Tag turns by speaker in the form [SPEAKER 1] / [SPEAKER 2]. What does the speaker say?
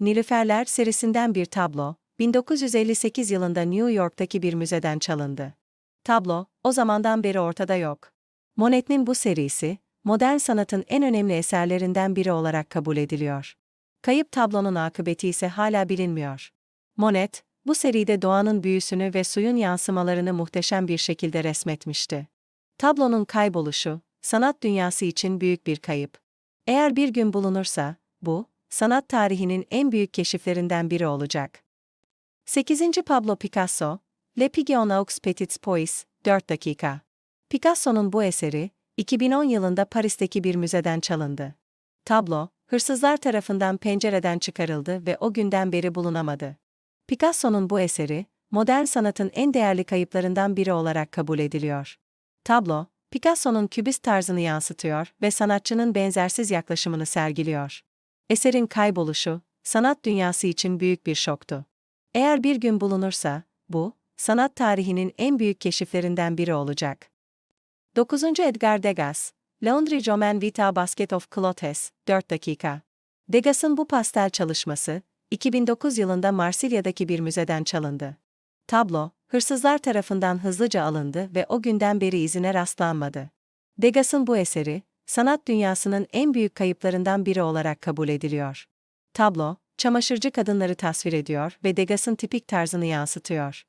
[SPEAKER 1] Nilüferler serisinden bir tablo, 1958 yılında New York'taki bir müzeden çalındı. Tablo, o zamandan beri ortada yok. Monet'in bu serisi, modern sanatın en önemli eserlerinden biri olarak kabul ediliyor. Kayıp tablonun akıbeti ise hala bilinmiyor. Monet, bu seride doğanın büyüsünü ve suyun yansımalarını muhteşem bir şekilde resmetmişti. Tablonun kayboluşu, sanat dünyası için büyük bir kayıp. Eğer bir gün bulunursa, bu, sanat tarihinin en büyük keşiflerinden biri olacak. 8. Pablo Picasso, Le Pigeon aux Petits Pois, 4 dakika. Picasso'nun bu eseri, 2010 yılında Paris'teki bir müzeden çalındı. Tablo, hırsızlar tarafından pencereden çıkarıldı ve o günden beri bulunamadı. Picasso'nun bu eseri, modern sanatın en değerli kayıplarından biri olarak kabul ediliyor. Tablo, Picasso'nun kübist tarzını yansıtıyor ve sanatçının benzersiz yaklaşımını sergiliyor. Eserin kayboluşu, sanat dünyası için büyük bir şoktu. Eğer bir gün bulunursa, bu, sanat tarihinin en büyük keşiflerinden biri olacak. 9. Edgar Degas, Laundry Roman Vita Basket of Clothes, 4 dakika. Degas'ın bu pastel çalışması, 2009 yılında Marsilya'daki bir müzeden çalındı. Tablo, hırsızlar tarafından hızlıca alındı ve o günden beri izine rastlanmadı. Degas'ın bu eseri, sanat dünyasının en büyük kayıplarından biri olarak kabul ediliyor. Tablo, çamaşırcı kadınları tasvir ediyor ve Degas'ın tipik tarzını yansıtıyor.